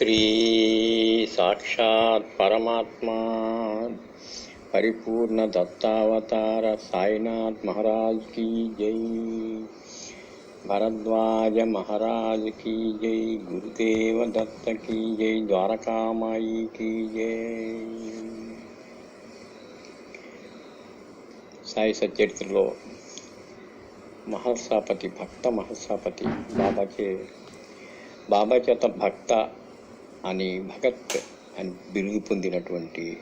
శ్రీ సాక్షాత్ పరమాత్మ. పరిపూర్ణ దత్తావతార సాయినాథ్ మహారాజ్ కీ జై. భరద్వాజ మహారాజ్ కీ జై. గురుదేవ దత్త కీ జై. ద్వారకామాయి కీ జై. సాయి సచరిత్రలో మహర్సాపతి భక్త మహర్సాపతి బాబాచే బాబా చేత భక్త. అని భగత్ అని బిరుదు పొందినటువంటి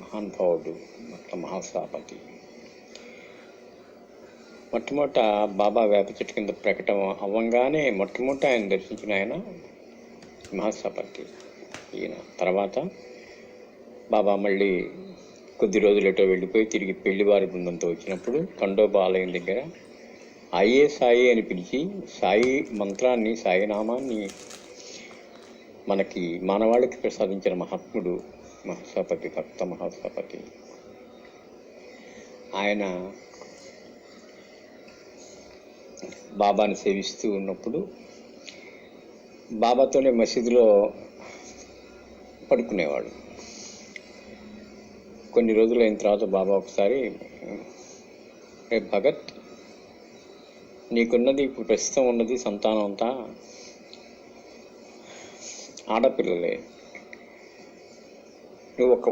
మహానుభావుడు భక్త మహాసాపతి. మొట్టమొదట బాబా వేప చెట్టు కింద ప్రకటన అవ్వంగానే మొట్టమొదట ఆయన దర్శించిన ఆయన మహాసాపతి. ఈయన తర్వాత బాబా మళ్ళీ కొద్ది రోజులు వెళ్ళిపోయి తిరిగి పెళ్ళివారి బృందంతో వచ్చినప్పుడు ఖండోబా ఆలయం దగ్గర అయ్యే సాయి అని పిలిచి సాయి మంత్రాన్ని సాయి నామాన్ని మనకి మానవాళికి ప్రసాదించిన మహాత్ముడు మహాసపతి భక్త మహాసపతి. ఆయన బాబాని సేవిస్తూ ఉన్నప్పుడు బాబాతోనే మసీదులో పడుకునేవాడు. కొన్ని రోజులు అయిన తర్వాత బాబా ఒకసారి భగత్ నీకున్నది ఇప్పుడు ప్రస్తుతం ఉన్నది సంతానం అంతా ఆడపిల్లలే. నువ్వు ఒక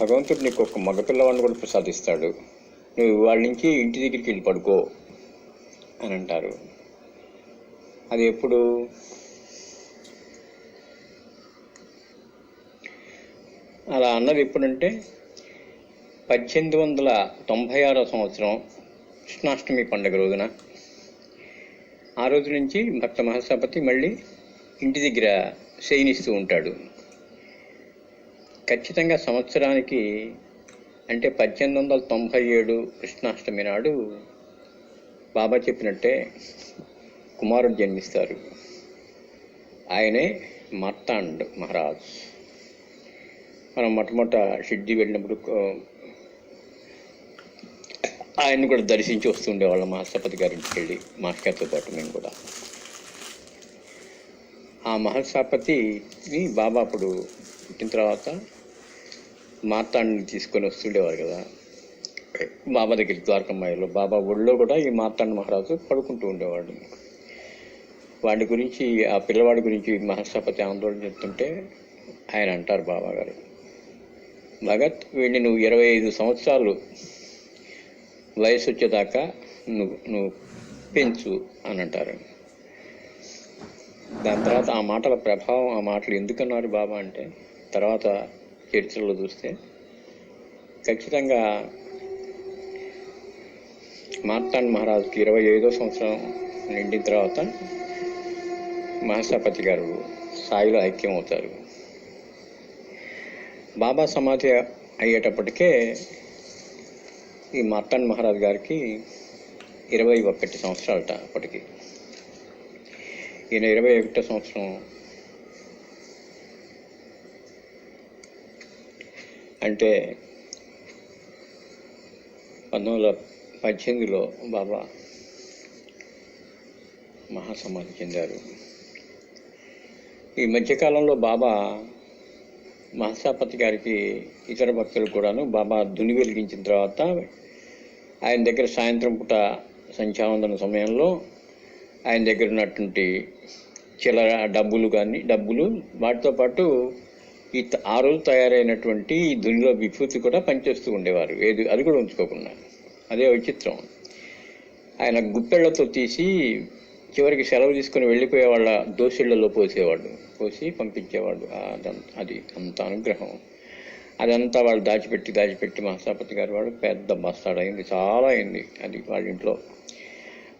భగవంతుడు నీకు ఒక మగపిల్లవాడిని కూడా ప్రసాదిస్తాడు. నువ్వు వాళ్ళ నుంచి ఇంటి దగ్గరికి వెళ్ళి పడుకో అని అంటారు. అది ఎప్పుడు? అలా అన్నది ఎప్పుడంటే పద్దెనిమిది వందల తొంభై ఆరో సంవత్సరం కృష్ణాష్టమి పండుగ రోజున. ఆ రోజు నుంచి భక్త మహాసపతి మళ్ళీ ఇంటి దగ్గర శయనిస్తూ ఉంటాడు. ఖచ్చితంగా సంవత్సరానికి అంటే పద్దెనిమిది వందల తొంభై ఏడు కృష్ణాష్టమి నాడు బాబా చెప్పినట్టే కుమారుడు జన్మిస్తారు. ఆయనే మర్తాండ్ మహారాజ్. మనం మొట్టమొదట షిడ్డి వెళ్ళినప్పుడు ఆయన్ని కూడా దర్శించి వస్తుండేవాళ్ళం మహాసపతి గారింటికి వెళ్ళి మాస్టర్తో పాటు మేము కూడా. ఆ మహర్షాపతిని బాబా అప్పుడు పుట్టిన తర్వాత మార్తాండ్ని తీసుకొని వస్తుండేవారు కదా. బాబా దగ్గరికి ద్వారకమ్మాయిలో బాబా ఒళ్ళో కూడా ఈ మార్తాండ్ మహారాజు పడుకుంటూ ఉండేవాడు. వాడి గురించి ఆ పిల్లవాడి గురించి మహర్షాపతి ఆందోళన చెప్తుంటే ఆయన అంటారు బాబా గారు భగత్ వీడిని నువ్వు ఇరవై ఐదు సంవత్సరాలు వయసు వచ్చేదాకా నువ్వు నువ్వు పెంచు అని అంటారు. దాని తర్వాత ఆ మాటల ప్రభావం ఆ మాటలు ఎందుకన్నారు బాబా అంటే తర్వాత చరిత్రలో చూస్తే ఖచ్చితంగా మార్తాండ్ మహారాజుకి ఇరవై ఐదో సంవత్సరం నిండిన తర్వాత మహాసపతి గారు సాయిలో ఐక్యం అవుతారు. బాబా సమాధి అయ్యేటప్పటికే ఈ మార్తాండ్ మహారాజ్ గారికి ఇరవై ఒకటి సంవత్సరాలట అప్పటికి. ఈయన ఇరవై ఒకటో సంవత్సరం. అంటే పంతొమ్మిది వందల పద్దెనిమిదిలో బాబా మహాసమాధి చెందారు. ఈ మధ్యకాలంలో బాబా మహసాపతి గారికి ఇతర భక్తులు కూడాను బాబా దుని వెలిగించిన తర్వాత ఆయన దగ్గర సాయంత్రం పూట సంధ్యావందన సమయంలో ఆయన దగ్గర ఉన్నటువంటి చిల్లర డబ్బులు కానీ డబ్బులు వాటితో పాటు ఈ ఆ రోజు తయారైనటువంటి ఈ దునిలో విభూతి కూడా పనిచేస్తూ ఉండేవారు. ఏది అది కూడా ఉంచుకోకుండా. అదే విచిత్రం. ఆయన గుప్పెళ్ళతో తీసి చివరికి సెలవు తీసుకుని వెళ్ళిపోయే వాళ్ళ దోషుళ్ళలో పోసేవాడు. పోసి పంపించేవాడు. అది అంత అనుగ్రహం. అదంతా వాళ్ళు దాచిపెట్టి దాచిపెట్టి మహాసాపతి గారు వాడు పెద్ద మస్తాడు అయింది చాలా అయింది. అది వాళ్ళ ఇంట్లో.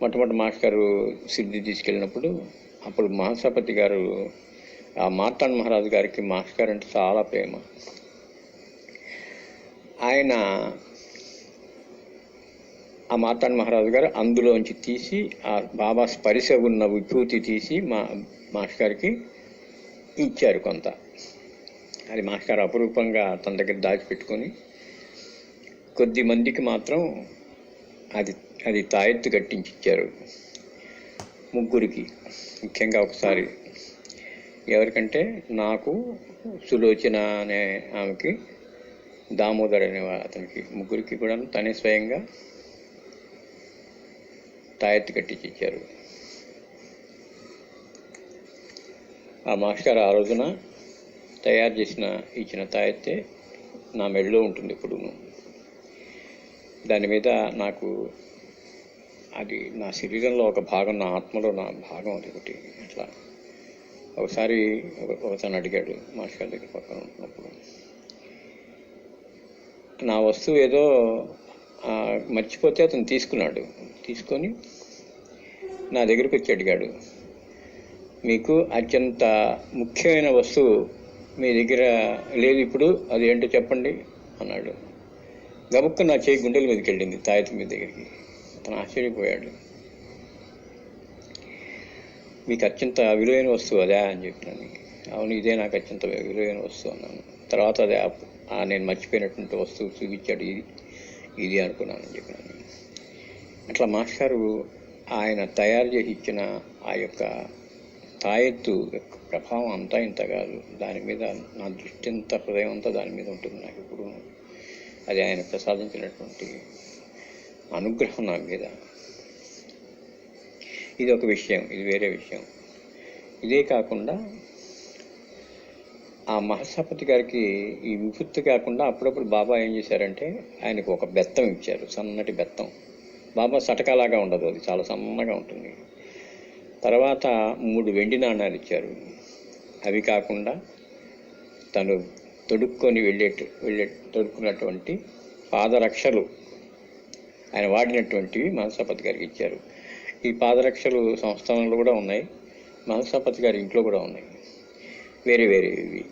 మొట్టమొదటి మాస్టర్ గారు సిద్ధి తీసుకెళ్ళినప్పుడు అప్పుడు మహాసపతి గారు ఆ మార్తాండ్ మహారాజు గారికి మాస్టర్ గారు అంటే చాలా ప్రేమ. ఆయన ఆ మాతాన్ మహారాజు గారు అందులోంచి తీసి ఆ బాబా స్పరిశ ఉన్న విభూతి తీసి మా మాస్టర్ గారికి ఇచ్చారు కొంత. అది మాస్టర్ గారు అపురూపంగా తన దగ్గర దాచిపెట్టుకొని కొద్ది మందికి మాత్రం అది అది తాయెత్తు కట్టించి ఇచ్చారు ముగ్గురికి. ముఖ్యంగా ఒకసారి ఎవరికంటే నాకు సులోచన అనే ఆమెకి దామోదర్ అనే అతనికి ముగ్గురికి కూడా తనే స్వయంగా తాయెత్తు కట్టించి ఇచ్చారు ఆ మాస్టర్ ఆ రోజున తయారు చేసిన ఇచ్చిన తాయెత్తే నా మెడలో ఉంటుంది ఇప్పుడు దాని మీద నాకు అది నా శరీరంలో ఒక భాగం నా ఆత్మలో నా భాగం అది ఒకటి. అట్లా. ఒకసారి ఒక- ఒకతను అడిగాడు మాస్టర్ దగ్గర పక్కన ఉంటున్నప్పుడు నా వస్తువు ఏదో మర్చిపోతే అతను తీసుకున్నాడు. తీసుకొని నా దగ్గరికి వచ్చి అడిగాడు మీకు అత్యంత ముఖ్యమైన వస్తువు మీ దగ్గర లేదు ఇప్పుడు అది ఏంటో చెప్పండి అన్నాడు. గబుక్క నా చేయి గుండెల మీదకి వెళ్ళింది తాయత మీ దగ్గరికి. అతను ఆశ్చర్యపోయాడు. మీకు అత్యంత విలువైన వస్తువు అదే అని చెప్పినాను. అవును ఇదే నాకు అత్యంత విలువైన వస్తువు అన్నాను. తర్వాత అదే నేను మర్చిపోయినటువంటి వస్తువు చూపించాడు ఇది ఇది అనుకున్నానని చెప్పినాను. అట్లా మాస్టారు ఆయన తయారు చేసి ఇచ్చిన ఆ యొక్క తాయెత్తు యొక్క ప్రభావం అంతా ఇంత కాదు. దాని మీద నా దృష్టి అంతా హృదయం అంతా దాని మీద ఉంటుంది నాకు. ఇప్పుడు అది ఆయన ప్రసాదించినటువంటి అనుగ్రహం నా మీద ఇది ఒక విషయం ఇది వేరే విషయం. ఇదే కాకుండా ఆ మహాసపతి గారికి ఈ విభుత్తి కాకుండా అప్పుడప్పుడు బాబా ఏం చేశారంటే ఆయనకు ఒక బెత్తం ఇచ్చారు సన్నటి బెత్తం. బాబా సటకాలాగా ఉండదు అది చాలా సన్నగా ఉంటుంది. తర్వాత మూడు వెండి నాణాలు ఇచ్చారు. అవి కాకుండా తను తొడుక్కొని వెళ్ళే వెళ్ళే తొడుక్కున్నటువంటి పాదరక్షలు ఆయన వాడినటువంటివి మహసపతి గారికి ఇచ్చారు. ఈ పాదరక్షలు సంస్థానంలో కూడా ఉన్నాయి. మహసపతి గారి ఇంట్లో కూడా ఉన్నాయి. వేరే వేరే ఇవి.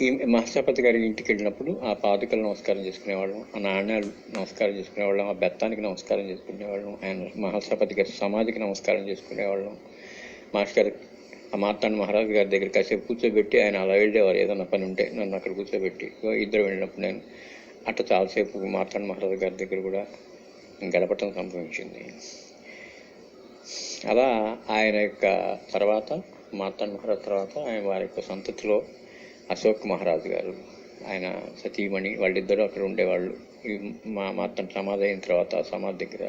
ఈ మహసపతి గారి ఇంటికి వెళ్ళినప్పుడు ఆ పాదుకలు నమస్కారం చేసుకునేవాళ్ళం ఆ నాణ్యాలు నమస్కారం చేసుకునేవాళ్ళం ఆ బెత్తానికి నమస్కారం చేసుకునేవాళ్ళం ఆయన మహాసపతి గారి సమాధికి నమస్కారం చేసుకునేవాళ్ళం. మాస్టర్ ఆ మార్తాండ మహారాజు గారి దగ్గర కాసేపు కూర్చోబెట్టి ఆయన అలా వెళ్ళేవారు. ఏదన్నా పని ఉంటే నన్ను అక్కడ కూర్చోబెట్టి ఇద్దరు వెళ్ళినప్పుడు నేను అట్ట చాలాసేపు మార్తాండ మహారాజు గారి దగ్గర కూడా గడపటం సంభవించింది. అలా ఆయన యొక్క తర్వాత మార్తాండ మహారాజు తర్వాత ఆయన వారి యొక్క సంతతిలో అశోక్ మహారాజు గారు ఆయన సతీమణి వాళ్ళిద్దరూ అక్కడ ఉండేవాళ్ళు. ఈ మా మార్తాండ సమాధి అయిన తర్వాత సమాధి దగ్గర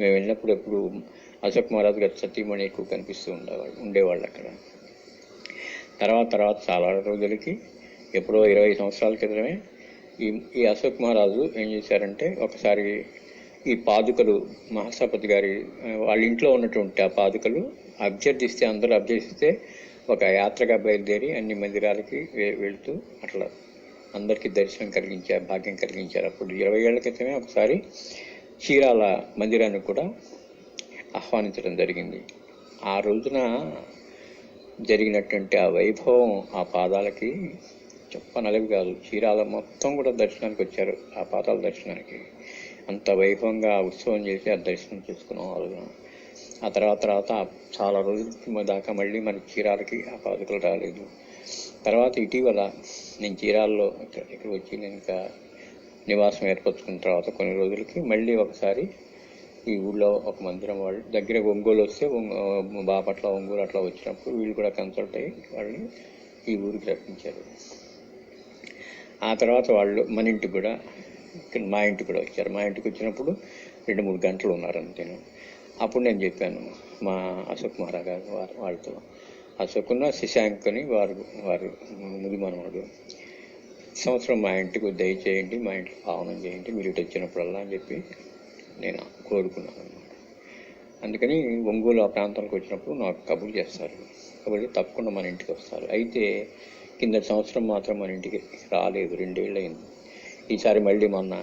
మేము వెళ్ళినప్పుడు ఎప్పుడు అశోక్ మహారాజు గారు సతీమణి ఎక్కువ కనిపిస్తూ ఉండేవాళ్ళు ఉండేవాళ్ళు అక్కడ. తర్వాత తర్వాత చాలా రోజులకి ఎప్పుడో ఇరవై సంవత్సరాల క్రితమే ఈ ఈ అశోక్ మహారాజు ఏం చేశారంటే ఒకసారి ఈ పాదుకలు మహాసపతి గారి వాళ్ళ ఇంట్లో ఉన్నటువంటి ఆ పాదుకలు అభ్యర్థిస్తే అందరూ అభ్యర్థిస్తే ఒక యాత్రగా బయలుదేరి అన్ని మందిరాలకి వెళ్తూ అట్లా అందరికీ దర్శనం కలిగించారు భాగ్యం కలిగించారు. అప్పుడు ఇరవై ఏళ్ళ క్రితమే ఒకసారి చీరాల మందిరానికి కూడా ఆహ్వానించడం జరిగింది. ఆ రోజున జరిగినటువంటి ఆ వైభవం ఆ పాదాలకి చెప్పనలవి కాదు. చీరాల మొత్తం కూడా దర్శనానికి వచ్చారు. ఆ పాతాల దర్శనానికి. అంత వైభవంగా ఆ ఉత్సవం చేసి ఆ దర్శనం చేసుకున్నాం వాళ్ళు. ఆ తర్వాత తర్వాత చాలా రోజుల దాకా మళ్ళీ మన చీరాలకి ఆ పాదుకలు రాలేదు. తర్వాత ఇటీవల నేను చీరాల్లో ఇక్కడ ఇక్కడ వచ్చి నేను ఇంకా నివాసం ఏర్పరచుకున్న తర్వాత కొన్ని రోజులకి మళ్ళీ ఒకసారి ఈ ఊళ్ళో ఒక మందిరం వాళ్ళు దగ్గర ఒంగోలు వస్తే ఒంగో- బాపట్ల ఒంగోలు అట్లా వచ్చినప్పుడు వీళ్ళు కూడా కన్సల్ట్ అయ్యి వాళ్ళని ఈ ఊరికి రప్పించారు. ఆ తర్వాత వాళ్ళు మన ఇంటికి కూడా మా ఇంటికి కూడా వచ్చారు. మా ఇంటికి వచ్చినప్పుడు రెండు మూడు గంటలు ఉన్నారు అంతేను అప్పుడు నేను చెప్పాను మా అశోక్ మహారా గారు వారు వాళ్ళతో. అశోకున్న శశాంక్ అని వారు వారు ముది మనవాడు. సంవత్సరం మా ఇంటికి దయచేయండి మా ఇంట్లో పావనం చేయండి మీరు ఇటు వచ్చినప్పుడల్లా అని చెప్పి నేను కోరుకున్నాను అనమాట అందుకని ఒంగోలు ఆ ప్రాంతానికి వచ్చినప్పుడు నాకు కబుర్లు చేస్తారు. కబుర్లు తప్పకుండా మన ఇంటికి వస్తారు. అయితే కింద సంవత్సరం మాత్రం మన ఇంటికి రాలేదు రెండేళ్ళు అయింది ఈసారి మళ్ళీ మొన్న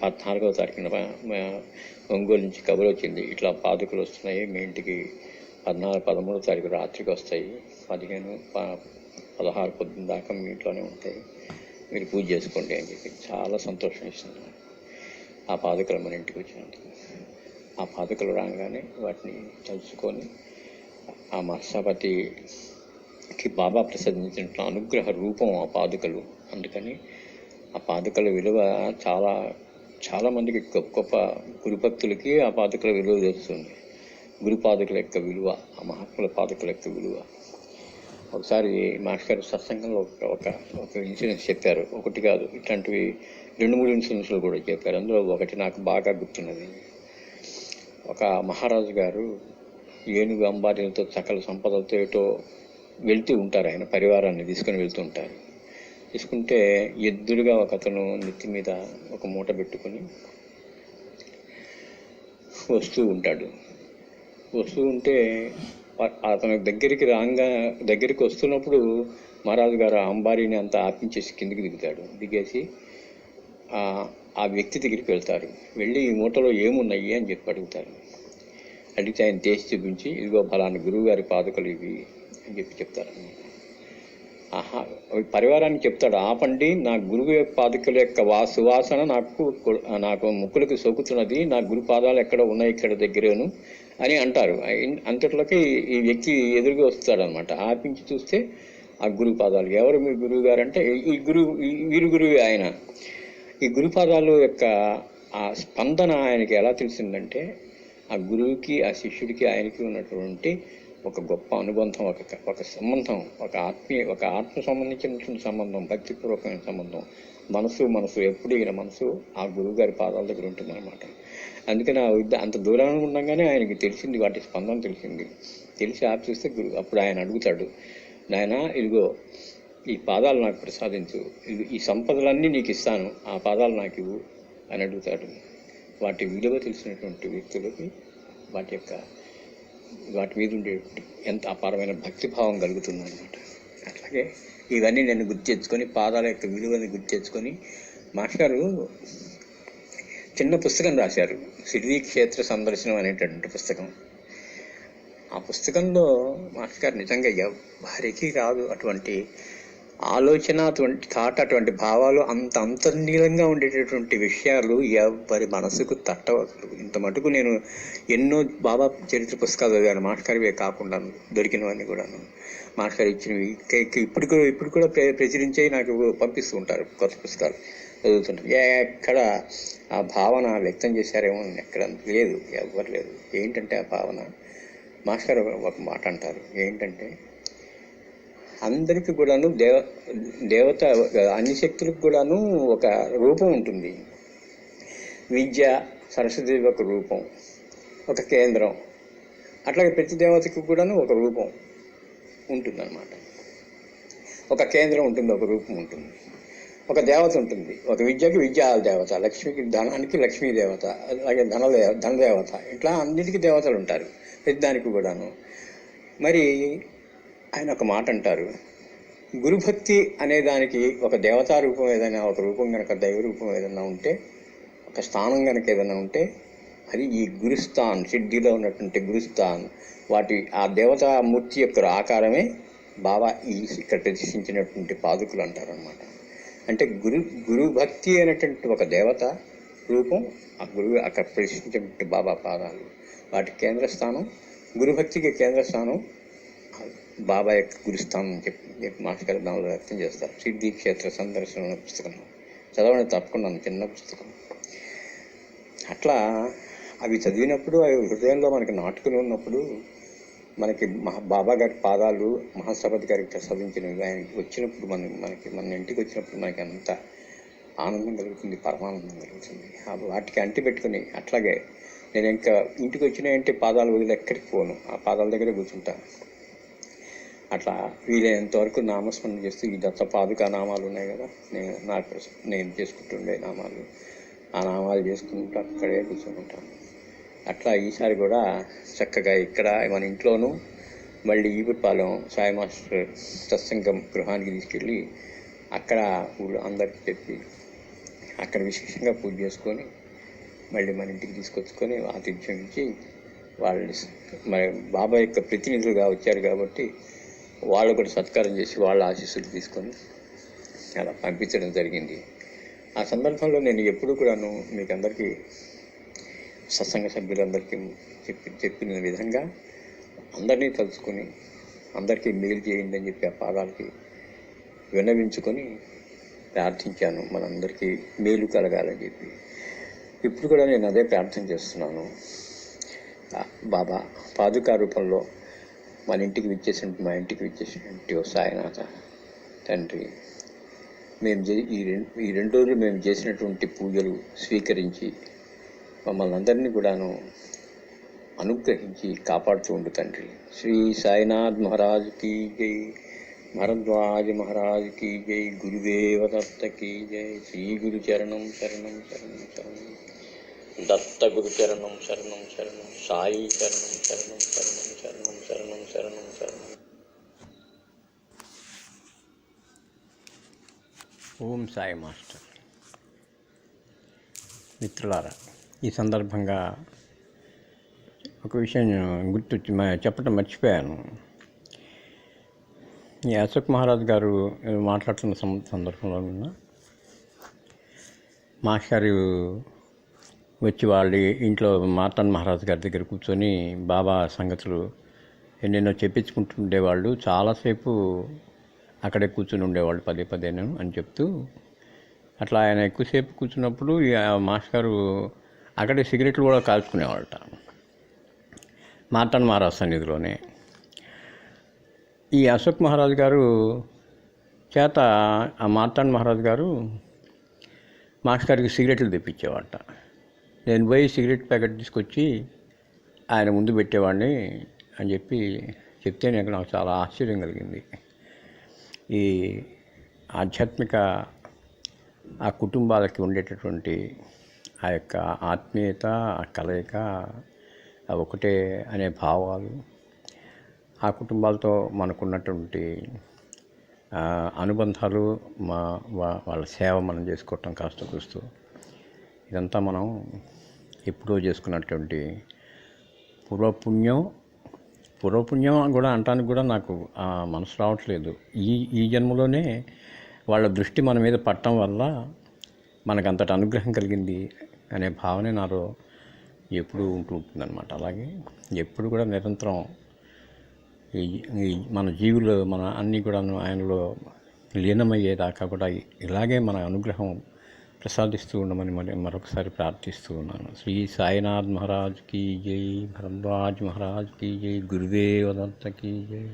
పద్నాలుగవ తారీఖున ఒంగోలు నుంచి కబురు వచ్చింది ఇట్లా పాదుకలు వస్తున్నాయి మీ ఇంటికి పద్నాలుగు పదమూడో తారీఖు రాత్రికి వస్తాయి పదిహేను ప- పదహారు పొద్దున్న దాకా మీ ఇంట్లోనే ఉంటాయి మీరు పూజ చేసుకోండి అని చెప్పి చాలా సంతోషం ఇస్తుంది ఆ పాదుకలు మన ఇంటికి వచ్చినందుకు. ఆ పాదుకలు రాగానే వాటిని తలుచుకొని ఆ మత్స్యపతికి బాబా ప్రసాదించిన అనుగ్రహ రూపం ఆ పాదుకలు. అందుకని ఆ పాదుకల విలువ చాలా చాలామందికి గొప్ప గొప్ప గురుభక్తులకి ఆ పాదుకల విలువ తెలుస్తుంది. గురు పాదుకల యొక్క విలువ ఆ మహాత్ముల పాదుకల యొక్క విలువ. ఒకసారి మాస్టర్ గారు సత్సంగంలో ఒక ఒక ఇన్సూరెన్స్ చెప్పారు. ఒకటి కాదు ఇట్లాంటివి రెండు మూడు ఇన్సూరెన్స్లు కూడా చెప్పారు. అందులో ఒకటి నాకు బాగా గుర్తున్నది. ఒక మహారాజు గారు ఏనుగు అంబారీలతో సకల సంపదలతో ఏటో వెళ్తూ ఉంటారు ఆయన పరివారాన్ని తీసుకొని వెళ్తూ ఉంటారు. తీసుకుంటే ఎద్దులుగా ఒక అతను నెత్తి మీద ఒక మూట పెట్టుకొని వస్తూ ఉంటాడు. వస్తూ ఉంటే అతని దగ్గరికి రాగా దగ్గరికి వస్తున్నప్పుడు మహారాజు గారు ఆ అంబారీని అంతా ఆపించేసి కిందికి దిగుతాడు. దిగేసి ఆ వ్యక్తి దగ్గరికి వెళ్తారు. వెళ్ళి ఈ మూటలో ఏమున్నాయి అని చెప్పి అడుగుతారు. అడిగితే ఆయన తేసి చూపించి ఇదిగో ఫలాని గురువు గారి పాదుకలు ఇవి. అని చెప్పి చెప్తారు. ఆహా పరివారాన్ని పరివారానికి చెప్తాడు. ఆపండి నా గురువు యొక్క పాదుకల యొక్క వా సువాసన నాకు నాకు ముక్కులకు సోకుతున్నది నా గురు పాదాలు ఎక్కడ ఉన్నాయి ఇక్కడ దగ్గరేను అని అంటారు. అంతట్లోకి ఈ వ్యక్తి ఎదురుగా వస్తాడు అనమాట ఆపించి చూస్తే ఆ గురు పాదాలు. ఎవరు మీ గురువు గారు అంటే ఈ గురువు వీరు గురువు ఆయన. ఈ గురుపాదాలు యొక్క ఆ స్పందన ఆయనకి ఎలా తెలిసిందంటే ఆ గురువుకి ఆ శిష్యుడికి ఆయనకి ఉన్నటువంటి ఒక గొప్ప అనుబంధం ఒక ఒక సంబంధం ఒక ఆత్మీయ ఒక ఆత్మ సంబంధించినటువంటి సంబంధం భక్తిపూర్వకమైన సంబంధం. మనసు మనసు ఎప్పుడు ఈయన మనసు ఆ గురువు గారి పాదాల దగ్గర ఉంటుందన్నమాట. అందుకని ఆ విద్య అంత దూరాన ఉండగానే ఆయనకి తెలిసింది వాటి స్పందన తెలిసింది. తెలిసి ఆపి చూస్తే అప్పుడు ఆయన అడుగుతాడు నాయన ఇదిగో ఈ పాదాలు నాకు ప్రసాదించు. ఇది ఈ సంపదలన్నీ నీకు ఇస్తాను. ఆ పాదాలు నాకు ఇవ్వు. అని అడుగుతాడు. వాటి విలువ తెలిసినటువంటి వ్యక్తులకి వాటి యొక్క వాటి మీద ఉండే ఎంత అపారమైన భక్తిభావం కలుగుతుంది అనమాట అట్లాగే ఇవన్నీ నేను గుర్తు తెచ్చుకొని పాదాల యొక్క విలువని గుర్తు తెచ్చుకొని మాస్టర్ చిన్న పుస్తకం రాశారు. సిద్ధి క్షేత్ర సందర్శనం అనేటటువంటి పుస్తకం. ఆ పుస్తకంలో మాస్టర్ గారు నిజంగా ఎవరికి రాదు అటువంటి ఆలోచన అటువంటి థాట్ అటువంటి భావాలు అంత అంతర్నీలంగా ఉండేటటువంటి విషయాలు ఎవరి మనసుకు తట్టవచ్చు ఇంత మటుకు నేను ఎన్నో బాబా చరిత్ర పుస్తకాలు చదివాను. మాస్టర్ కాకుండా దొరికినవన్నీ కూడాను. మాస్టర్ ఇచ్చినవి ఇప్పుడు కూడా ఇప్పుడు కూడా ప్ర- ప్రచురించే నాకు పంపిస్తూ ఉంటారు కొత్త పుస్తకాలు చదువుతుంటారు. ఎక్కడ ఆ భావన వ్యక్తం చేశారేమో ఎక్కడ లేదు ఎవరు లేదు. ఏంటంటే ఆ భావన? మాస్టర్ ఒక మాట అంటారు. ఏంటంటే అందరికి కూడాను దేవ దేవత అన్ని శక్తులకు కూడాను ఒక రూపం ఉంటుంది. విద్య సరస్వతి ఒక రూపం ఒక కేంద్రం. అట్లాగే ప్రతి దేవతకి కూడాను ఒక రూపం ఉంటుందన్నమాట. ఒక కేంద్రం ఉంటుంది ఒక రూపం ఉంటుంది. ఒక దేవత ఉంటుంది. ఒక విద్యకి విద్యా దేవత లక్ష్మికి ధనానికి లక్ష్మీ దేవత అలాగే ధన ధనదేవత ఇట్లా అన్నిటికీ దేవతలు ఉంటారు. ప్రతి దానికి కూడాను. మరి ఆయన ఒక మాట అంటారు గురుభక్తి అనే దానికి ఒక దేవతా రూపం ఏదైనా ఒక రూపం కనుక దైవ రూపం ఏదైనా ఉంటే ఒక స్థానం కనుక ఏదైనా ఉంటే అది ఈ గురుస్థాన్ సిద్ధిలో ఉన్నటువంటి గురుస్థాన్ వాటి ఆ దేవతా మూర్తి యొక్క ఆకారమే బాబా ఈ ఇక్కడ ప్రతిష్ఠించినటువంటి పాదుకులు అంటారనమాట అంటే గురు గురుభక్తి అనేటువంటి ఒక దేవత రూపం ఆ గురువు అక్కడ ప్రతిష్ఠించినటువంటి బాబా పాదాలు. వాటి కేంద్ర స్థానం గురుభక్తికి కేంద్ర స్థానం బాబా యొక్క గురుస్థానం చెప్పి మాస్టర్ గారు దానిలో వ్యక్తం చేస్తారు. సిద్ధి క్షేత్ర సందర్శన అనే పుస్తకం. చదవడం తప్పకుండా చిన్న పుస్తకం. అట్లా అవి చదివినప్పుడు అవి హృదయంలో మనకి నాటుకుని ఉన్నప్పుడు మనకి మహా బాబా గారి పాదాలు మహాసభతి గారికి ప్రసాదించినవి ఆయనకి వచ్చినప్పుడు మన మనకి మన ఇంటికి వచ్చినప్పుడు మనకి అంత ఆనందం కలుగుతుంది పరమానందం కలుగుతుంది. ఆ వాటికి అంటిపెట్టుకుని అట్లాగే నేను ఇంకా ఇంటికి వచ్చినాయంటే పాదాలు వదిలి ఎక్కడికి పోను. ఆ పాదాల దగ్గర కూర్చుంటాను అట్లా వీలైనంత వరకు నామస్మరణ చేస్తూ ఈ దత్త పాదుకా నామాలు ఉన్నాయి కదా నేను నాకు నేను చేసుకుంటుండే నామాలు ఆ నామాలు చేసుకుంటూ అక్కడే కూర్చుంటాను. అట్లా ఈసారి కూడా చక్కగా ఇక్కడ మన ఇంట్లోనూ మళ్ళీ ఈపుపాలెం సాయి మాస్టర్ సత్సంగం గృహానికి తీసుకెళ్ళి అక్కడ ఊళ్ళో అందరికి చెప్పి అక్కడ విశేషంగా పూజ చేసుకొని మళ్ళీ మన ఇంటికి తీసుకొచ్చుకొని ఆతిథ్యం ఇచ్చి వాళ్ళని మరి బాబా యొక్క ప్రతినిధులుగా వచ్చారు కాబట్టి వాళ్ళు కూడా సత్కారం చేసి వాళ్ళ ఆశీస్సులు తీసుకొని అలా పంపించడం జరిగింది. ఆ సందర్భంలో నేను ఎప్పుడు కూడాను మీకు అందరికీ సత్సంగ సభ్యులందరికీ చెప్పి చెప్పిన విధంగా అందరినీ తలుచుకొని అందరికీ మేలు చేయండి అని చెప్పి ఆ పాదాలకి విన్నవించుకొని ప్రార్థించాను. మనందరికీ మేలు కలగాలని చెప్పి. ఇప్పుడు కూడా నేను అదే ప్రార్థన చేస్తున్నాను. బాబా పాదుకా రూపంలో మన ఇంటికి విచ్చేసినట్టు మా ఇంటికి విచ్చేసినట్టు ఓ సాయినాథ తండ్రి. మేము చే- ఈ రెండు ఈ రెండు రోజులు మేము చేసినటువంటి పూజలు స్వీకరించి మమ్మల్ని అందరినీ కూడాను అనుగ్రహించి కాపాడుతూ ఉండు తండ్రి. శ్రీ సాయినాథ్ మహారాజ్ కీ జై భరద్వాజ్ మహారాజ్ కీ జై గురుదేవ దత్త కీ జై శ్రీ గురు చరణం చరణం చరణం చరణం దత్త గురు చరణం శరణం శరణం సాయి చరణం శరణం శరణం శరణం శరణం శరణం శరణం. ఓం సాయి మాస్టర్. మిత్రులారా ఈ సందర్భంగా ఒక విషయం గుర్తు చెప్పడం మర్చిపోయాను. ఈ అశోక్ మహారాజ్ గారు మాట్లాడుతున్న సందర్భంలో ఉన్న మాస్టర్ వచ్చి వాళ్ళ ఇంట్లో మార్తాన్ మహారాజ్ గారి దగ్గర కూర్చొని బాబా సంగతులు ఎన్నెన్నో చెప్పించుకుంటుండేవాళ్ళు చాలాసేపు అక్కడే కూర్చుని ఉండేవాళ్ళు పదే పదేను అని చెప్తూ అట్లా ఆయన ఎక్కువసేపు కూర్చున్నప్పుడు ఈ మాస్టర్ గారు అక్కడే సిగరెట్లు కూడా కాల్చుకునేవాళ్ళట. మార్తాన్ మహారాజ్ సన్నిధిలోనే. ఈ అశోక్ మహారాజ్ గారు చేత ఆ మార్తాన్ మహారాజ్ గారు మాస్టర్ గారికి సిగరెట్లు తెప్పించేవాట నేను పోయి సిగరెట్ ప్యాకెట్ తీసుకొచ్చి ఆయన ముందు పెట్టేవాడిని అని చెప్పి చెప్తే నాకు నాకు చాలా ఆశ్చర్యం కలిగింది. ఈ ఆధ్యాత్మిక ఆ కుటుంబాలకి ఉండేటటువంటి ఆ యొక్క ఆత్మీయత ఆ కలయిక ఒకటే అనే భావాలు ఆ కుటుంబాలతో మనకున్నటువంటి అనుబంధాలు మా వాళ్ళ సేవ మనం చేసుకోవటం కాస్త కూస్తూ ఇదంతా మనం ఎప్పుడో చేసుకున్నటువంటి పూర్వపుణ్యం. పూర్వపుణ్యం కూడా అంటానికి కూడా నాకు మనసు రావట్లేదు. ఈ ఈ జన్మలోనే వాళ్ళ దృష్టి మన మీద పట్టడం వల్ల మనకు అంతటి అనుగ్రహం కలిగింది అనే భావనే నాలో ఎప్పుడూ ఉంటూ ఉంటుందన్నమాట. అలాగే ఎప్పుడు కూడా నిరంతరం ఈ ఈ మన జీవులు మన అన్నీ కూడా ఆయనలో లీనమయ్యేదాకా కూడా ఇలాగే మన అనుగ్రహం ప్రసాదిస్తూ ఉండమని మరి మరొకసారి ప్రార్థిస్తూ ఉన్నాను. శ్రీ సాయినాథ్ మహారాజ్ కీ జై భరద్వాజ్ మహారాజ్ కీ జై గురుదేవదత్త కీ జై.